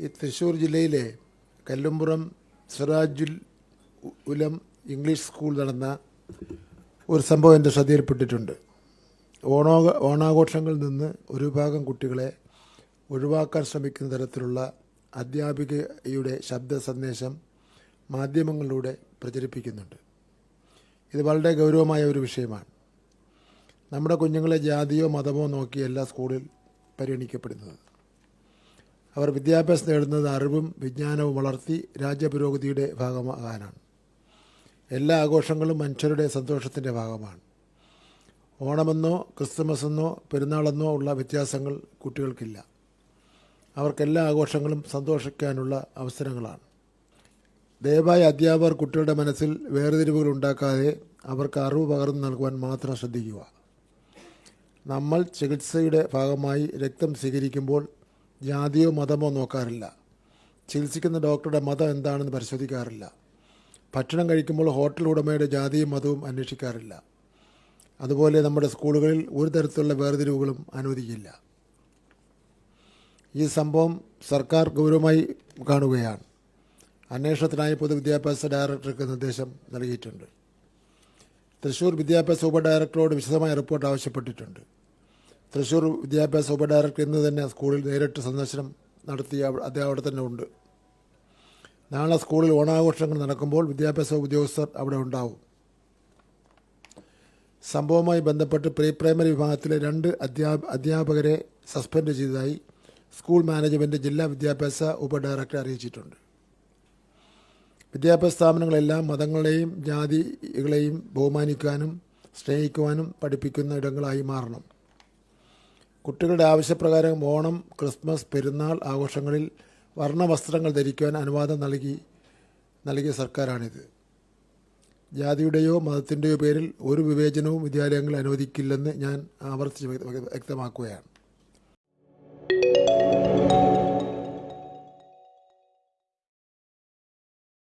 ഈ തൃശ്ശൂർ ജില്ലയിലെ Kallumpuram Sirajul Ulum English school നടന്ന ഒരു സംഭവം എന്റെ ശ്രദ്ധയിൽപ്പെട്ടിട്ടുണ്ട്. ഓണോ ഓണാഘോഷങ്ങളിൽ നിന്ന് ഒരു വിഭാഗം കുട്ടികളെ ഒഴിവാക്കാൻ ശ്രമിക്കുന്ന തരത്തിലുള്ള അധ്യാപികയുടെ ശബ്ദ സന്ദേശം മാധ്യമങ്ങളിലൂടെ പ്രചരിപ്പിക്കുന്നുണ്ട്. ഇത് വളരെ ഗൗരവമായ ഒരു വിഷയമാണ്. നമ്മുടെ കുഞ്ഞുങ്ങളെ ജാതിയോ മതമോ നോക്കിയല്ല സ്കൂളിൽ പരിഗണിക്കപ്പെടുന്നത്. അവർ വിദ്യാഭ്യാസം നേടുന്നത് അറിവും വിജ്ഞാനവും വളർത്തി രാജ്യപുരോഗതിയുടെ ഭാഗമാകാനാണ്. എല്ലാ ആഘോഷങ്ങളും മനുഷ്യരുടെ സന്തോഷത്തിന്റെ ഭാഗമാണ്. ഓണമെന്നോ ക്രിസ്തുമസ് എന്നോ പെരുന്നാളെന്നോ ഉള്ള വ്യത്യാസങ്ങൾ കുട്ടികൾക്കില്ല. അവർക്കെല്ലാ ആഘോഷങ്ങളും സന്തോഷിക്കാനുള്ള അവസരങ്ങളാണ്. ദയവായി അധ്യാപകർ കുട്ടികളുടെ മനസ്സിൽ വേർതിരിവുകൾ ഉണ്ടാക്കാതെ അവർക്ക് അറിവ് പകർന്നു നൽകുവാൻ മാത്രം ശ്രദ്ധിക്കുക. നമ്മൾ ചികിത്സയുടെ ഭാഗമായി രക്തം സ്വീകരിക്കുമ്പോൾ ജാതിയോ മതമോ നോക്കാറില്ല. ചികിത്സിക്കുന്ന ഡോക്ടറുടെ മതം എന്താണെന്ന് പരിശോധിക്കാറില്ല. ഭക്ഷണം കഴിക്കുമ്പോൾ ഹോട്ടൽ ഉടമയുടെ ജാതിയും മതവും അന്വേഷിക്കാറില്ല. അതുപോലെ നമ്മുടെ സ്കൂളുകളിൽ ഒരു തരത്തിലുള്ള വേർതിരിവുകളും അനുവദിക്കില്ല. ഈ സംഭവം സർക്കാർ ഗൗരവമായി കാണുകയാണ്. അന്വേഷണത്തിനായി പൊതുവിദ്യാഭ്യാസ ഡയറക്ടർക്ക് നിർദ്ദേശം നൽകിയിട്ടുണ്ട്. തൃശ്ശൂർ വിദ്യാഭ്യാസ ഉപഡയറക്ടറോട് വിശദമായ റിപ്പോർട്ട് ആവശ്യപ്പെട്ടിട്ടുണ്ട്. തൃശൂർ വിദ്യാഭ്യാസ ഉപഡയറക്ടർ ഇന്ന് തന്നെ സ്കൂളിൽ നേരിട്ട് സന്ദർശനം നടത്തി അദ്ദേഹം അവിടെ തന്നെ ഉണ്ട്. നാളെ സ്കൂളിൽ ഓണാഘോഷങ്ങൾ നടക്കുമ്പോൾ വിദ്യാഭ്യാസ ഉദ്യോഗസ്ഥർ അവിടെ ഉണ്ടാവും. സംഭവവുമായി ബന്ധപ്പെട്ട് പ്രീ പ്രൈമറി വിഭാഗത്തിലെ രണ്ട് അധ്യാ അധ്യാപകരെ സസ്പെൻഡ് ചെയ്തതായി സ്കൂൾ മാനേജ്മെന്റ് ജില്ലാ വിദ്യാഭ്യാസ ഉപഡയറക്ടറെ അറിയിച്ചിട്ടുണ്ട്. വിദ്യാഭ്യാസ സ്ഥാപനങ്ങളെല്ലാം മതങ്ങളെയും ജാതികളെയും ബഹുമാനിക്കാനും സ്നേഹിക്കുവാനും പഠിപ്പിക്കുന്ന ഇടങ്ങളായി മാറണം. കുട്ടികളുടെ ആവശ്യപ്രകാരം ഓണം ക്രിസ്മസ് പെരുന്നാൾ ആഘോഷങ്ങളിൽ വർണവസ്ത്രങ്ങൾ ധരിക്കുവാൻ അനുവാദം നൽകി നൽകിയ സർക്കാരാണിത്. ജാതിയുടെയോ മതത്തിന്റെയോ പേരിൽ ഒരു വിവേചനവും വിദ്യാലയങ്ങൾ അനുവദിക്കില്ലെന്ന് ഞാൻ ആവർത്തിച്ച് വ്യക്തമാക്കുകയാണ്.